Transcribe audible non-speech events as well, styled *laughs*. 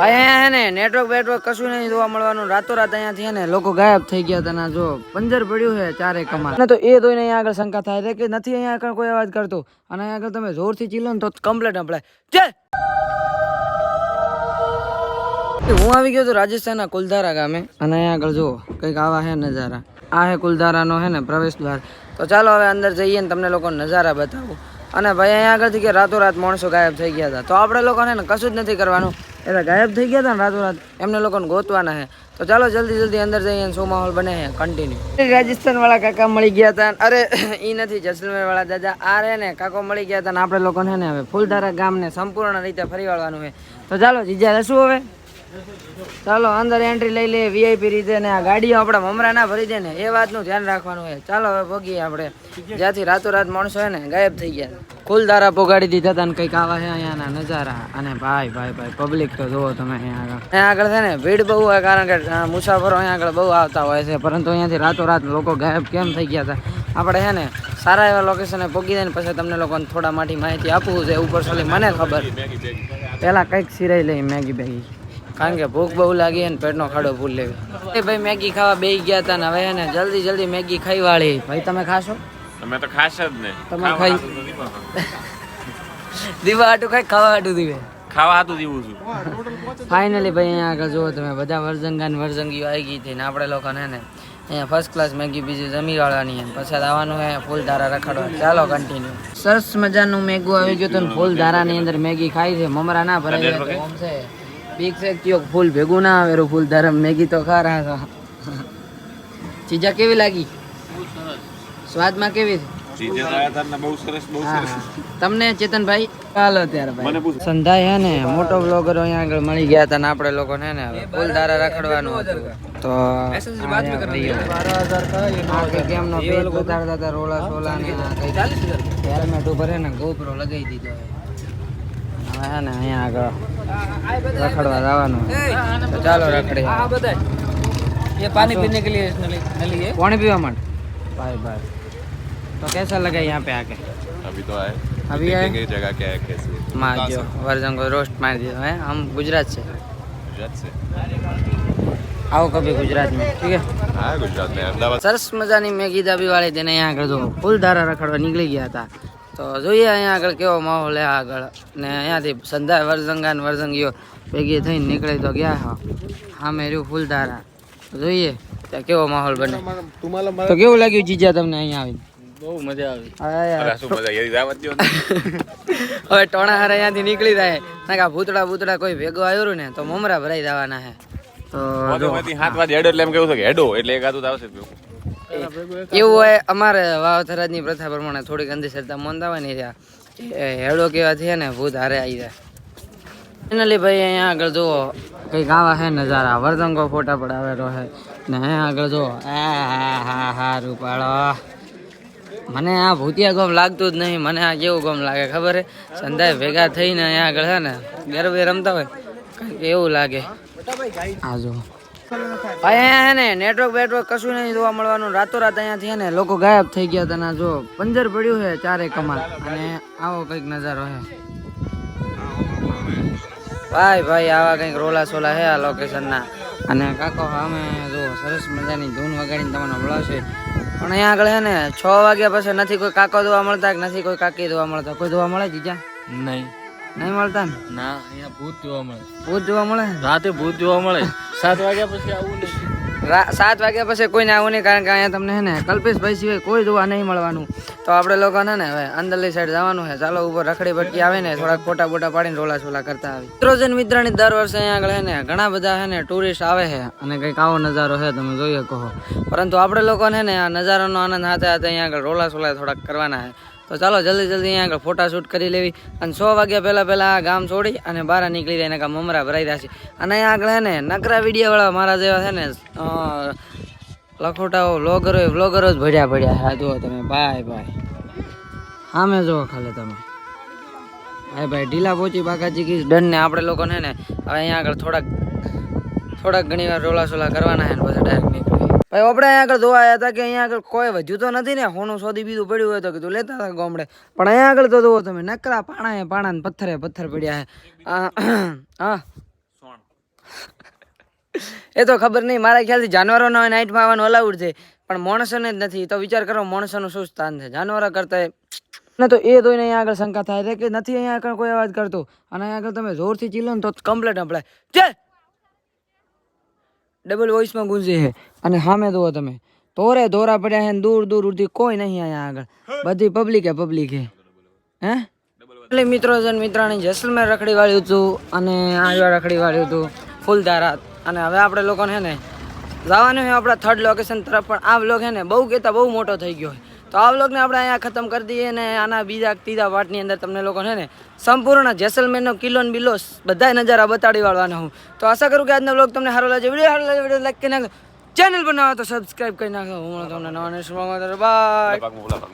અહીંયા હે ને નેટવર્ક બેટવર્ક કશું નહીં જોવા મળવાનું. રાતોરાત અહીંયાથી હે ને, લોકો ગાયબ થઈ ગયા હતા જો. પંજર પડ્યું છે ચારે કમાલ. તો એ જોઈને અહીંયા આગળ શંકા થાય કે નથી અહીંયા આગળ કોઈ અવાજ કરતો. અને અહીંયા આગળ તમે જોરથી ચીલો ને તો કમ્પ્લેટ સંભળાય. જય! હું આવી ગયો તો રાજસ્થાનના કુલધારા ગામે. અને અહીંયા આગળ જુઓ, કંઈક આવા હે નજારા. આ હે કુલધારાનો હે ને પ્રવેશ દ્વાર તો ચાલો હવે અંદર જઈએ ને તમને લોકો નજારા બતાવું. અને ભાઈ અહીંયા આગળથી કે રાતોરાત માણસો ગાયબ થઈ ગયા હતા. તો આપણે લોકોને ને કશું જ નથી કરવાનું. એટલે ગાયબ થઈ ગયા હતા ને રાતોરાત. એમને લોકોને ગોતવાના છે. તો ચાલો જલ્દી જલ્દી અંદર જઈએ શું માહોલ બને છે. કન્ટિન્યુ રાજસ્થાન વાળા કાકા મળી ગયા હતા. અરે એ નથી જસલમેર વાળા દાદા. આ રે ને કાકો મળી ગયા હતા ને આપણે લોકોને ને હવે ફૂલધારા ગામને સંપૂર્ણ રીતે ફરી વળવાનું છે. તો ચાલો જીજા શું હવે. ચાલો, અંદર એન્ટ્રી લઈ લઈએ વીઆઈપી રીતે ને આ ગાડીઓ આપણે મમરા ના ભરી જાય ને, એ વાતનું ધ્યાન રાખવાનું હોય ચાલો, હવે ભોગીએ આપણે. જ્યાંથી રાતોરાત માણસો હે ને, ગાયબ થઈ ગયા. ફૂલધારા પોગાડી દીધા હતા ને કંઈક આવા છે અહીંયાના નજારા. અને ભાઈ ભાઈ ભાઈ પબ્લિક તો જુઓ તમે અહીંયા આગળ. અહીંયા આગળ છે ને, ભીડ બહુ હોય કારણ કે મુસાફરો અહીંયા આગળ બહુ આવતા હોય છે. પરંતુ અહીંયાથી રાતોરાત લોકો ગાયબ કેમ થઈ ગયા હતા આપણે છે ને, સારા એવા લોકેશને પોગી દે ને પછી તમને લોકોને થોડા માટી માહિતી આપવું છે. ઉપર સોલી મને ખબર. પહેલાં કંઈક સિરાઈ લઈ, મેગી બેગી. કારણ કે ભૂખ બહુ લાગી અને પેટનો ખાડો ભૂલ લેવી. એ ભાઈ મેગી ખાવા બે ગયા હતા ને હવે એને જલ્દી જલ્દી મેગી ખાઈ વાળી. ભાઈ તમે ખાશો? તમે તો ખાશ જ ને. તમે ખાઈ-. દીવા આટું ખાઈ ખાવા આટું દીવે. ખાવા આટું દીવું છું. ફાઇનલી ભાઈ અહીંયા આગળ જુઓ તમે બધા વર્જંગા ને વર્જંગીઓ આવી ગઈ હતી ને આપણે લોકોને ને અહીંયા ફર્સ્ટ ક્લાસ મેગી બીજી જમી વાળવાની પછી આવવાનું હે ફૂલ ધારા રખાડવા. ચાલો કન્ટિન્યુ સરસ મજાનું મેગું આવી ગયું હતું ને ફૂલ ધારાની અંદર મેગી ખાઈ છે. મમરા ના ઓમ છે. બીક છે કયો ફૂલ ભેગું ના આવે ફૂલ ધરમ. મેગી તો ખા રહ્યા છો. ચીજા કેવી લાગી? સ્વાદમાં કેવી છે? ચીજે તો આયા તા ને બહુ સરસ બહુ હા, સરસ. હા. તમને ચેતનભાઈ? ચાલો ત્યારે ભાઈ. મને સંધાય હે ને મોટો બ્લોગર અહીંયા આગળ મળી ગયા હતા ને આપણે લોકો ને હવે ફૂલ ધારા રખડવાનું હતું. તો કેમ નો પેજ બતાડતા હતા રોલા સોલા ને હેલ્મેટ ઉપર હે ને ગોપરો લગાવી દીધો. આવ્યા ને અહીંયા આગળ રખડવા જવાનું. તો ચાલો હા ये पानी पीने के लिए नली है पानी पीवा मत तो कैसा लगा यहाँ पे आके अभी तो आए अभी आए जगह क्या है मार दियो वर्जन को रोस्ट मार दियो है हम गुजरात से गुजरात से आओ कभी गुजरात में ठीक है हाँ गुजरात में अहमदाबाद સરસ મજાની મેગી દાબી વાળી તેને અહીંયા આગળ જો ફૂલ ધારા રખડવા તો જોઈએ અહીંયા આગળ કેવો માહોલ હે આગળ. ને અહીંયાથી સંધા વરસંગા ને વરસંગીઓ ભેગી થઈને નીકળે તો ગયા હા. સામે રહ્યું ફૂલધારા. જોઈએ ત્યાં કેવો માહોલ બને. તો કેવું લાગ્યું જીજા તમને અહીંયા આવીને? બહુ મજા આવી. *laughs* હવે ટોણા હારે અહીંયાથી નીકળી જાય. ના ભૂતડા ભૂતડા કોઈ ભેગો આવ્યો ને તો મમરા ભરાઈ જવાના હે તો હાથમાંથી હેડો એટલે એમ કેવું છે કે હેડો એટલે એક આવશે જ પેલું. એવું હોય અમારે વાવથરાજની પ્રથા પ્રમાણે થોડીક અંધશ્રદ્ધા મોંધા હોય ને હેડો કેવાથી છે ને ભૂત હારે આવી જાય. ફાઇનલી ભાઈ અહીંયા આગળ જુઓ. કંઈક આવા હે નજારા. વર્તંગો ફોટા પડાવેલો હે ને અહીંયા આગળ જુઓ. આ હા હા હા રૂપાળો. મને આ ભૂતિયા ગમ લાગતું જ નહીં. મને આ કેવું ગમ લાગે ખબર હે સંધાય ભેગા થઈને અહીંયા આગળ છે ને ગરબે રમતા હોય. એવું લાગે. આ જો અહીંયા હે ને નેટવર્ક બેટવર્ક કશું નહીં જોવા મળવાનું. રાતોરાત અહીંયાથી હે ને, લોકો ગાયબ થઈ ગયા હતા જો. પંજર પડ્યું છે ચારે કમાલ. અને આવો કંઈક નજારો છે. ભાઈ ભાઈ, આવા કંઈક રોલા સોલા છે આ લોકેશનના અને કાકો, અમે જો સરસ મજાની ધૂન વગાડીને તમને મળાવશે પણ અહીંયા આગળ છે ને, છ વાગ્યા પછી નથી કોઈ કાકો જોવા મળતા કે નથી કોઈ કાકી જોવા મળતા? કોઈ જોવા મળે જીજા? નહીં. નહીં મળતા ને? ના અહીંયા ભૂત જોવા મળે. ભૂત જોવા મળે? રાતે ભૂત જોવા મળે. સાત વાગ્યા પછી આવું નહીં. સાત વાગ્યા પછી કોઈને આવું નહીં કારણ કે અહીંયા તમને હે ને કલ્પેશભાઈ સિવાય કોઈ જોવા નહીં મળવાનું. તો આપણે લોકો છે ને હવે અંદરલી સાઈડ જવાનું છે. ચાલો ઉપર રખડી ભટકી આવે ને થોડાક ફોટા બોટા પાડીને રોલા છોલા કરતા આવી મિત્રોજન મિત્રની દર વર્ષે અહીંયા આગળ ને ઘણા બધા છે ને ટુરિસ્ટ આવે છે અને કંઈક આવો નજારો છે તમે જોઈએ કહો પરંતુ આપણે લોકોને ને આ નજારાનો આનંદ હાથે હાથે અહીંયા આગળ રોલા છોલા થોડાક કરવાના છે. તો ચાલો જલ્દી જલ્દી અહીંયા આગળ ફોટાશૂટ કરી લેવી. અને સો વાગ્યા પહેલાં પહેલાં આ ગામ છોડી અને બહાર નીકળી જાય એના મમરા ભરાઈ રહ્યા છે અને અહીંયા આગળ હે ને નકરા વિડીયોવાળા મારા જેવા છે ને લખોટાઓ વ્લોગરો વ્લોગરો જ ભર્યા ભર્યા હા જુઓ તમે, ભાઈ ભાઈ. સામે જુઓ ખાલી તમે. ભાઈ ભાઈ, ઢીલા પોચી બાકાજી કીસ ડન ને આપણે લોકોને ને, હવે અહીંયા આગળ થોડાક થોડાક ઘણી વાર રોલા સોલા કરવાના છે ને પછી ડાયરેક્ટ નીકળી. ભાઈ, આપણે અહીંયા આગળ જોવા આવ્યા હતા કે અહીંયા આગળ કોઈ વધ્યું તો નથી ને? હોનું સોદી બીજું પડ્યું હોય તો કીધું, લેતા હતા ગામડે. પણ અહીંયા આગળ તો જુઓ તમે, નકરા પાણા પાણા ને પથ્થરે પથ્થર પડ્યા છે. હા. એ તો ખબર નહીં, મારા ખ્યાલથી જાનવરોનો નાઇટમાં આવવાનું અલાઉડ છે. પણ માણસોને જ નથી. તો વિચાર કરો, માણસોનું શું સ્થાન છે? જાનવરો કરતા ને તો એ જોઈને અહીંયા આગળ શંકા થાય છે કે નથી અહીંયા આગળ કોઈ અવાજ કરતો? અને અહીંયા આગળ તમે જોરથી ચીલો ને તો કમ્પ્લેટ સંભળાય. છે ડબલ વોઇસમાં ગુંજે છે અને સામે જુઓ તમે. તોરે ધોરા પડ્યા છે દૂર દૂર સુધી કોઈ નહીં અહીંયા આગળ. બધી પબ્લિક હે પબ્લિક હે. હે? એટલે મિત્રો જન મિત્રાણી, જેસલમેર રખડી વાળ્યું હતું અને આજવા રખડી વાળ્યું હતું ફૂલધારા અને હવે આપણે લોકોને હે ને, જવાનું છે આપણા થર્ડ લોકેશન તરફ, પણ આ બ્લોગ હે ને બહુ કહેતા બહુ મોટો થઈ ગયો છે તો આ વ્લોગને આપણે અહીંયા ખતમ કરી દઈએ અને આના બીજા ત્રીજા પાર્ટની અંદર તમને લોકો છે ને સંપૂર્ણ જેસલમેરનો કિલ્લો ને બિલ્લો બધા નજારા બતાડી વાળવાના હું. તો આશા કરું કે આજનો વ્લોગ તમને સારો લાગે વીડિયો સારો લાગે વીડિયો લાઈક કરી નાખો ચેનલ બનાવો તો સબસ્ક્રાઈબ કરી નાખો હું તમને નવા બાય